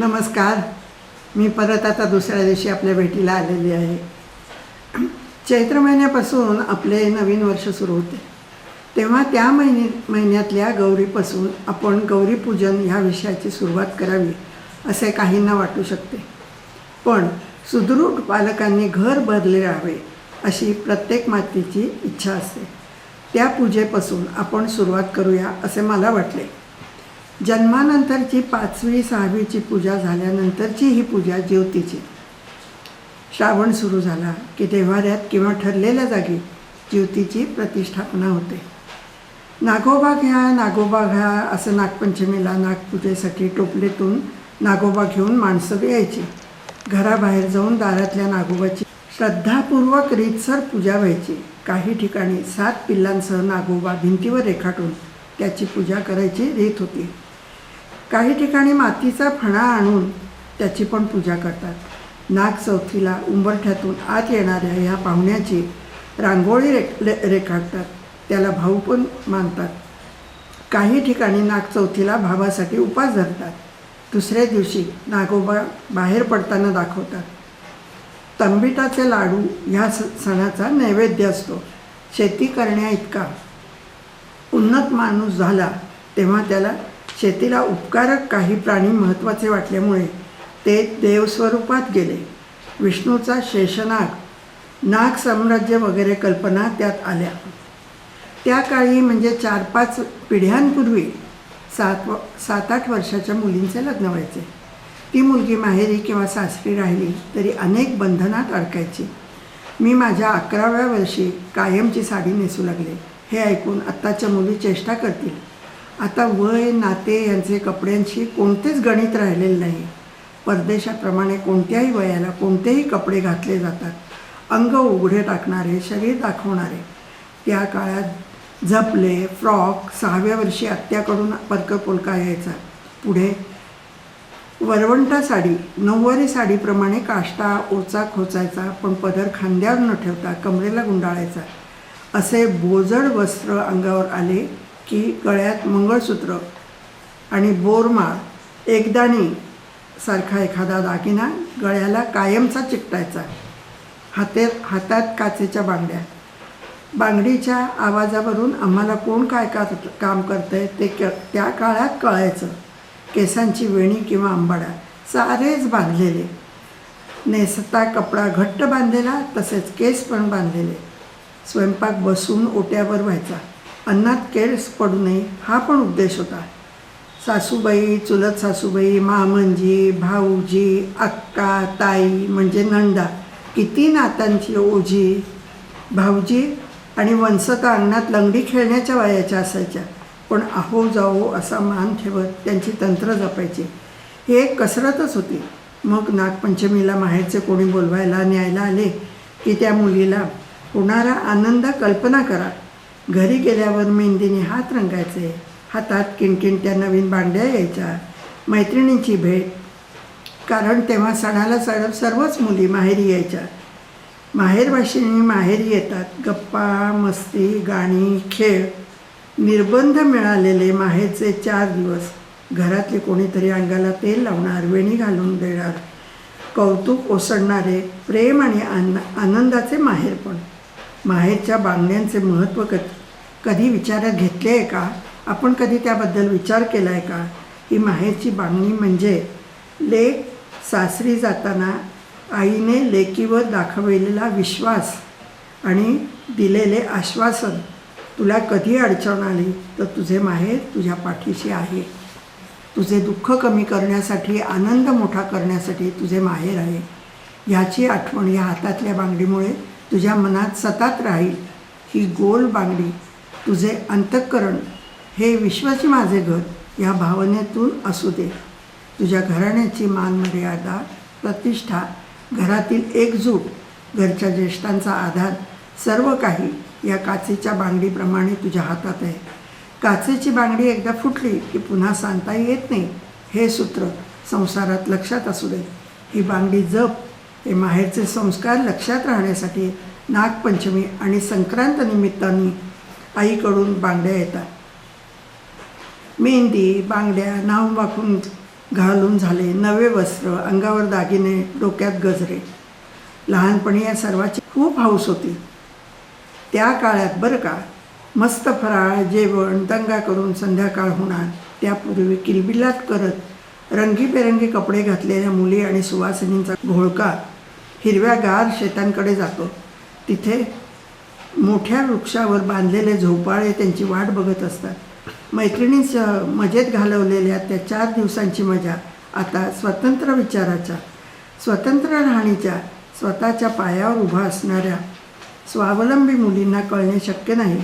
नमस्कार. मी परत आता दुसऱ्या दिवशी आपल्या भेटीला आलेली आहे. चैत्र महिन्यापासून आपले नवीन वर्ष सुरू होते. तेव्हा त्या महिने महिन्यातल्या गौरीपासून आपण गौरीपूजन ह्या विषयाची सुरुवात करावी असे काहींना वाटू शकते. पण सुदृढ पालकांनी घर भरले राहावे अशी प्रत्येक मातीची इच्छा असते. त्या पूजेपासून आपण सुरुवात करूया असे मला वाटले. जन्मानंतरची पाचवी सहावीची पूजा झाल्यानंतरची ही पूजा ज्योतीची. श्रावण सुरू झाला की देव्हाऱ्यात किंवा ठरलेल्या जागी ज्योतीची प्रतिष्ठापना होते. नागोबा घ्या नागोबा घ्या असं नागपंचमीला नागपूजेसाठी टोपलेतून नागोबा घेऊन माणसं यायची. घराबाहेर जाऊन दारातल्या नागोबाची श्रद्धापूर्वक रीतसर पूजा व्हायची. काही ठिकाणी सात पिल्लांसह नागोबा भिंतीवर रेखाटून त्याची पूजा करायची रीत होती. काही ठिकाणी मातीचा फणा आणून त्याची पण पूजा करतात. नाग चौथीला उंबरठ्यातून आत येणाऱ्या ह्या पाहुण्याची रांगोळी रे रे रेखाटतात. त्याला भाऊ पण मानतात. काही ठिकाणी नाग चौथीला भावासाठी उपास धरतात. दुसऱ्या दिवशी नागोबा बाहेर पडताना दाखवतात. तंबिटाचे लाडू ह्या स सणाचा नैवेद्य असतो. शेती करण्या इतका उन्नत माणूस झाला तेव्हा त्याला शेतीला उपकारक काही प्राणी महत्त्वाचे वाटल्यामुळे ते देवस्वरूपात गेले. विष्णूचा शेषनाग नाग साम्राज्य वगैरे कल्पना त्यात आल्या. त्या काळी म्हणजे चार पाच पिढ्यांपूर्वी सात व सात आठ वर्षाच्या मुलींचे लग्न व्हायचे. ती मुलगी माहेरी किंवा सासरी राहिली तरी अनेक बंधनात अडकायची. मी माझ्या अकराव्या वर्षी कायमची साडी नेसू लागले. हे ऐकून आत्ताच्या मुली चेष्टा करतील. आता वय नाते यांचे कपड्यांशी कोणतेच गणित राहिलेले नाही. परदेशाप्रमाणे कोणत्याही वयाला कोणतेही कपडे घातले जातात. अंग उघडे टाकणारे शरीर दाखवणारे. त्या काळात झपले फ्रॉक सहाव्या वर्षी आत्याकडून परक पोलका यायचा पुढे वरवंटा साडी नऊवारी साडीप्रमाणे काष्टा ओचा खोचायचा पण पदर खांद्यावर न ठेवता कमरेला गुंडाळायचा. असे बोजड वस्त्र अंगावर आले की गळ्यात मंगळसूत्र आणि बोरमाळ एकदाणी सारखा एखादा दागिना गळ्याला कायमचा चिकटायचा. हाते हातात काचेच्या बांगड्या. बांगडीच्या आवाजावरून आम्हाला कोण काय का काम करतंय ते क त्या काळात कळायचं. केसांची वेणी किंवा आंबाडा सारेच बांधलेले. नेसता कपडा घट्ट बांधलेला तसेच केस पण बांधलेले. स्वयंपाक बसून ओट्यावर व्हायचा. अन्नात केस पडू नये हा पण उद्देश होता. सासूबाई चुलत सासूबाई मामंजी भाऊजी अक्का ताई म्हणजे नंदा किती नातांची ओझी. भाऊजी आणि वंसता अंगणात लंगडी खेळण्याच्या वयाच्या असायच्या. पण आहो जाओ असा मान ठेवत त्यांची तंत्र जपायची. ही एक कसरतच होती. मग नागपंचमीला माहेरचे कोणी बोलवायला न्यायला आले की त्या मुलीला होणारा आनंद कल्पना करा. घरी गेल्यावर मेहंदीने हात रंगायचे. हातात किणकिणत्या नवीन भांड्या यायच्या. मैत्रिणींची भेट. कारण तेव्हा सणाला सण सर्वच मुली माहेरी यायच्या. माहेरवाशिनी माहेरी येतात. गप्पा मस्ती गाणी खेळ. निर्बंध मिळालेले माहेरचे चार दिवस. घरातले कोणीतरी अंगाला तेल लावणार वेणी घालून देणार. कौतुक ओसडणारे प्रेम आणि आन आनंदाचे माहेरपण माहेरच्या बांगड्यांचे महत्त्व क कधी विचारात घेतले आहे का? आपण कधी त्याबद्दल विचार केला आहे का? ही माहेरची बांगणी म्हणजे लेख सासरी जाताना आईने लेकीवर दाखवलेला विश्वास आणि दिलेले आश्वासन. तुला कधी अडचण आली तर तुझे माहेर तुझ्या पाठीशी आहे. तुझे दुःख कमी करण्यासाठी आनंद मोठा करण्यासाठी तुझे माहेर आहे. ह्याची आठवण या हातातल्या बांगडीमुळे तुझ्या मनात सतत राहील. ही गोल बांगडी तुझे अंतःकरण हे विश्वाचे माझे घर या भावनेतून असू दे. तुझ्या घराण्याची मान मर्यादा प्रतिष्ठा घरातील एकजूट घरच्या ज्येष्ठांचा आधार सर्व काही या काचेच्या बांगडीप्रमाणे तुझ्या हातात आहे. काचेची बांगडी एकदा फुटली की पुन्हा सांगता येत नाही. हे सूत्र संसारात लक्षात असू दे. ही बांगडी जप हे माहेरचे संस्कार लक्षात राहण्यासाठी नागपंचमी आणि संक्रांत निमित्ताने आईकडून बांगड्या येतात. मेहंदी बांगड्या नाव वाकून घालून झाले. नवे वस्त्र अंगावर दागिने डोक्यात गजरे. लहानपणी या सर्वाची खूप हौस होती. त्या काळात बरं का मस्त फराळ जेवण दंगा करून संध्याकाळ होणार. त्यापूर्वी किलबिलाट करत रंगीबेरंगी कपडे घातलेल्या मुली आणि सुवासिनींचा घोळका हिरव्यागार शेतांकडे जातो. तिथे मोठ्या वृक्षावर बांधलेले झोपाळे त्यांची वाट बघत असतात. मैत्रिणींस मजेत घालवलेल्या त्या चार दिवसांची मजा आता स्वतंत्र विचाराच्या स्वतंत्र राहणीच्या स्वतःच्या पायावर उभा असणाऱ्या स्वावलंबी मुलींना कळणे शक्य नाही.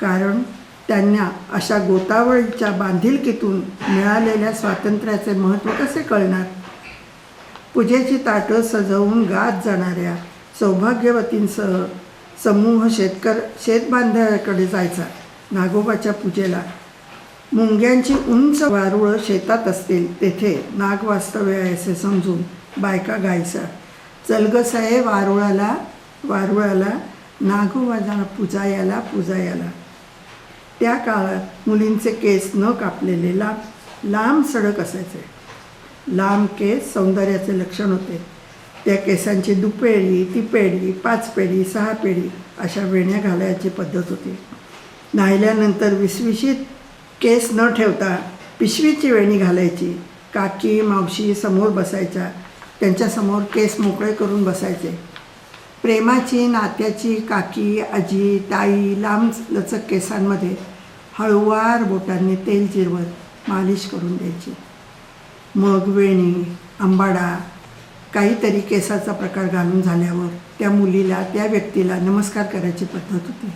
कारण त्यांना अशा गोतावळीच्या बांधिलकीतून मिळालेल्या स्वातंत्र्याचे महत्त्व कसे कळणार? पूजेची ताटं सजवून गात जाणाऱ्या सौभाग्यवतींसह समूह शेतकर शेतबांधाऱ्याकडे जायचा. नागोबाच्या पूजेला. मुंग्यांची उंच वारुळं शेतात असतील तेथे नाग वास्तव्य असे समजून बायका गायचा. चलगसाये वारुळाला वारुळाला नागोबाला पूजायाला पूजायाला. त्या काळात मुलींचे केस न कापलेले लांब लांब सडक असायचे. लांब केस सौंदर्याचे लक्षण होते. त्या केसांची दुपेळी तिपेळी पाच पेढी सहा पेढी अशा वेण्या घालायची पद्धत होती. न्हायल्यानंतर विसविशीत केस न ठेवता पिशवीची वेणी घालायची. काकी मावशी समोर बसायच्या. त्यांच्यासमोर केस मोकळे करून बसायचे. प्रेमाची नात्याची काकी आजी ताई लांब लचक केसांमध्ये हळुवार बोटांनी तेल जिरवत मालिश करून द्यायची. मग वेणी आंबाडा काहीतरी केसाचा प्रकार घालून झाल्यावर त्या मुलीला त्या व्यक्तीला नमस्कार करायची पद्धत होती.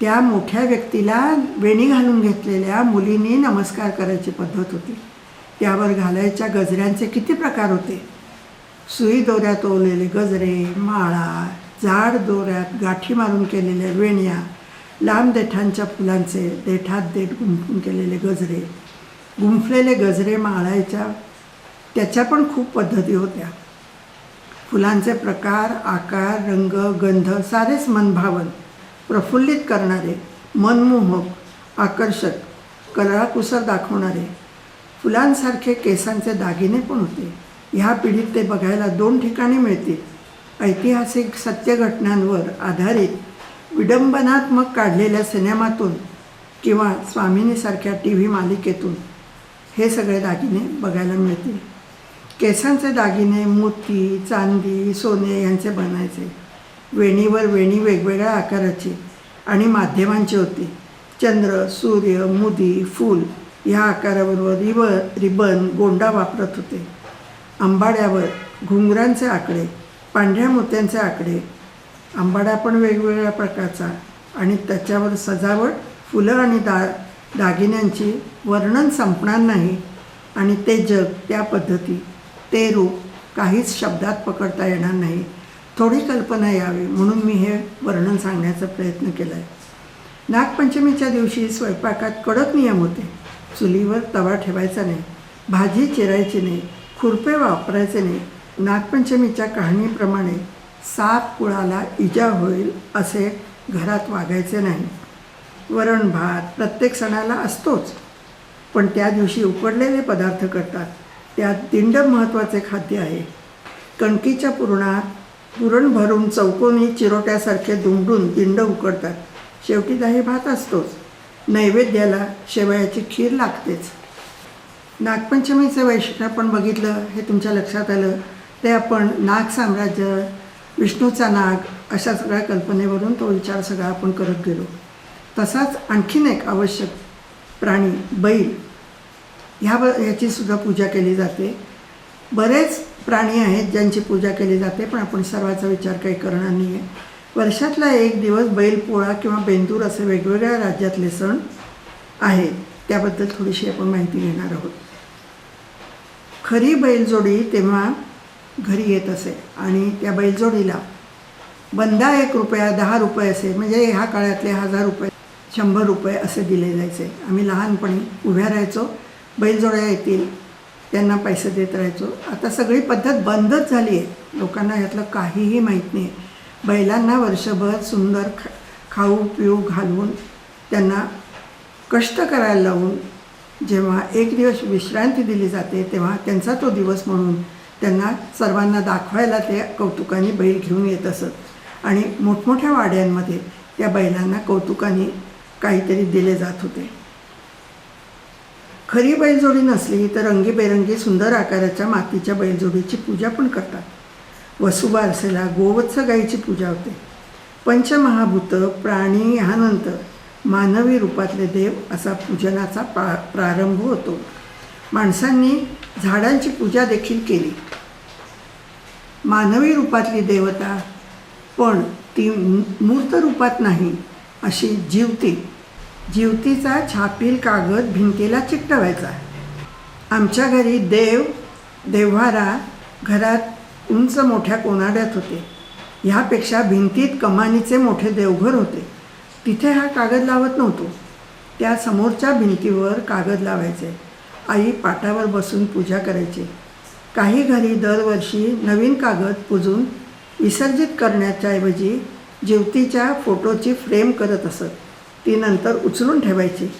त्या मोठ्या व्यक्तीला वेणी घालून घेतलेल्या मुलींनी नमस्कार करायची पद्धत होती. त्यावर घालायच्या गजऱ्यांचे किती प्रकार होते? सुई दोऱ्यात ओवलेले गजरे माळा जाड दोऱ्यात गाठी मारून केलेल्या वेण्या लांब देठांच्या फुलांचे देठात देठ गुंफून केलेले गजरे गुंफलेले गजरे माळायच्या त्याच्या पण खूप पद्धती होत्या. फुलांचे प्रकार आकार रंग गंध सारेच मनभावन प्रफुल्लित करणारे मनमोहक आकर्षक कलाकुसर दाखवणारे. फुलांसारखे केसांचे दागिने पण होते. ह्या पिढीत ते बघायला दोन ठिकाणी मिळतील. ऐतिहासिक सत्यघटनांवर आधारित विडंबनात्मक काढलेल्या सिनेमातून किंवा स्वामिनीसारख्या टी व्ही मालिकेतून हे सगळे दागिने बघायला मिळतील. केसांचे दागिने मोती चांदी सोने यांचे बनायचे. वेणीवर वेणी वेगवेगळ्या आकाराची आणि माध्यमांची होती. चंद्र सूर्य मुदी फूल ह्या आकाराबरोबर रिब रिबन गोंडा वापरत होते. आंबाड्यावर घुंगरांचे आकडे पांढऱ्या मोत्यांचे आकडे आंबाडा पण वेगवेगळ्या प्रकारचा आणि त्याच्यावर सजावट फुलं आणि दा दागिन्यांची वर्णन संपणार नाही आणि ते जग त्या पद्धती ते रूप काहीच शब्दात पकडता येणार नाही. थोडी कल्पना यावी म्हणून मी हे वर्णन सांगण्याचा प्रयत्न केला आहे नागपंचमीच्या दिवशी स्वयंपाकात कडक नियम होते. चुलीवर तवा ठेवायचा नाही. भाजी चिरायची नाही. खुरपे वापरायचे नाही. नागपंचमीच्या कहाणीप्रमाणे साप कुळाला इजा होईल असे घरात वागायचे नाही. वरण भात प्रत्येक सणाला असतोच. पण त्या दिवशी उकडलेले पदार्थ करतात. त्यात दिंड महत्त्वाचे खाद्य आहे. कणकीच्या पुरणात पुरण भरून चौकोनी चिरोट्यासारखे दुमडून दिंड उकडतात. शेवटी दही भात असतोच. नैवेद्याला शेवयाची खीर लागतेच. नागपंचमीचं वैशिष्ट्य आपण बघितलं हे तुमच्या लक्षात आलं ते आपण नाग साम्राज्य विष्णूचा नाग अशा सगळ्या कल्पनेवरून तो विचार सगळा आपण करत गेलो. तसाच आणखीन एक आवश्यक प्राणी बैल. ह्या ब ह्याची सुद्धा पूजा केली जाते. बरेच प्राणी आहेत ज्यांची पूजा केली जाते पण आपण सर्वाचा विचार काही करणार नाही आहे वर्षातला एक दिवस बैलपोळा किंवा बेंदूर असे वेगवेगळ्या राज्यातले सण आहेत. त्याबद्दल थोडीशी आपण माहिती घेणार आहोत. खरी बैलजोडी तेव्हा घरी येत असे आणि त्या बैलजोडीला बंदा एक रुपया दहा रुपये असे म्हणजे ह्या काळातले हजार रुपये शंभर रुपये असे दिले जायचे. आम्ही लहानपणी उभ्या राहायचो. बैलजोड्या येतील त्यांना पैसे देत राहायचो. आता सगळी पद्धत बंदच झाली आहे. लोकांना यातलं काहीही माहीत नाही. बैलांना वर्षभर सुंदर खा खाऊ पिऊ घालून त्यांना कष्ट करायला लावून जेव्हा एक दिवस विश्रांती दिली जाते तेव्हा त्यांचा तो दिवस म्हणून त्यांना सर्वांना दाखवायला ते कौतुकाने बैल घेऊन येत असत. आणि मोठमोठ्या वाड्यांमध्ये त्या बैलांना कौतुकाने काहीतरी दिले जात होते. खरी बैलजोडी नसली तर रंगीबेरंगी सुंदर आकाराच्या मातीच्या बैलजोडीची पूजा पण करतात. वसुबारसेला गोवत्स गाईची पूजा होते. पंचमहाभूत प्राणी ह्यानंतर मानवी रूपातले देव असा पूजनाचा प्रा प्रारंभ होतो. माणसांनी झाडांची पूजा देखील केली. मानवी रूपातली देवता पण ती मू- मूर्त रूपात नाही अशी जीवती जीवतीचा छापील कागद भिंतीला चिकटवायचा आमच्या घरी देव देव्हारा घरात उंच मोठ्या कोनाड्यात होते. ह्यापेक्षा भिंतीत कमानीचे मोठे देवघर होते. तिथे हा कागद लावत नव्हतो. त्या समोरच्या भिंतीवर कागद लावायचे. आई पाटावर बसून पूजा करायची. काही घरी दरवर्षी नवीन कागद पुजून विसर्जित करण्याच्या ऐवजी फोटोची फ्रेम करत असत. ती नंतर उचलून ठेवायची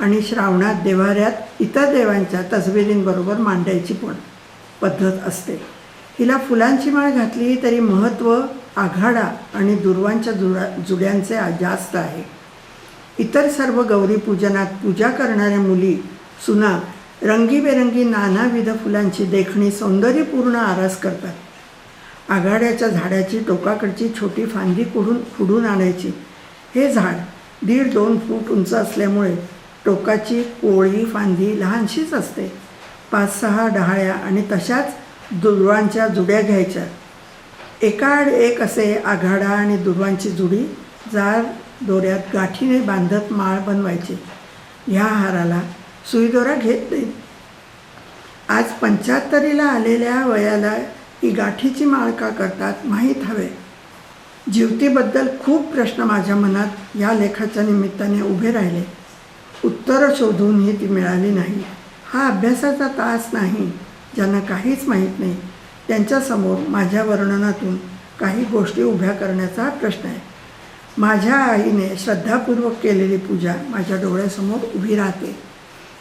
आणि श्रावणात देवाऱ्यात इतर देवांच्या तसबिरींबरोबर मांडायची पण पद्धत असते. हिला फुलांची माळ घातली तरी महत्त्व आघाडा आणि दुर्वांच्या जुडा जुड्यांचे जास्त आहे. इतर सर्व गौरी पूजनात पूजा करणाऱ्या मुली सुना रंगीबेरंगी नानाविध फुलांची देखणी सौंदर्यपूर्ण आरास करतात. आघाड्याच्या झाडाची टोकाकडची छोटी फांदी कुडून खुडून आणायची. हे झाड दीड दोन फूट उंच असल्यामुळे टोकाची कोळी फांदी लहानशीच असते. पाच सहा डहाळ्या आणि तशाच दुर्वांच्या जुड्या घ्यायच्या. एकाआड एक असे आघाडा आणि दुर्वांची जुडी जार दोऱ्यात गाठीने बांधत माळ बनवायची. ह्या हाराला सुईदोरा घेत नाही. आज पंच्याहत्तरीला आलेल्या वयाला ही गाठीची माळ का करतात माहीत हवे. जीवतीबद्दल खूप प्रश्न माझ्या मनात या लेखाच्या निमित्ताने उभे राहिले. उत्तरं शोधूनही ती मिळाली नाही. हा अभ्यासाचा तास नाही ज्यांना काहीच माहीत नाही त्यांच्यासमोर माझ्या वर्णनातून काही गोष्टी उभ्या करण्याचा हा प्रश्न आहे. माझ्या आईने श्रद्धापूर्वक केलेली पूजा माझ्या डोळ्यासमोर उभी राहते.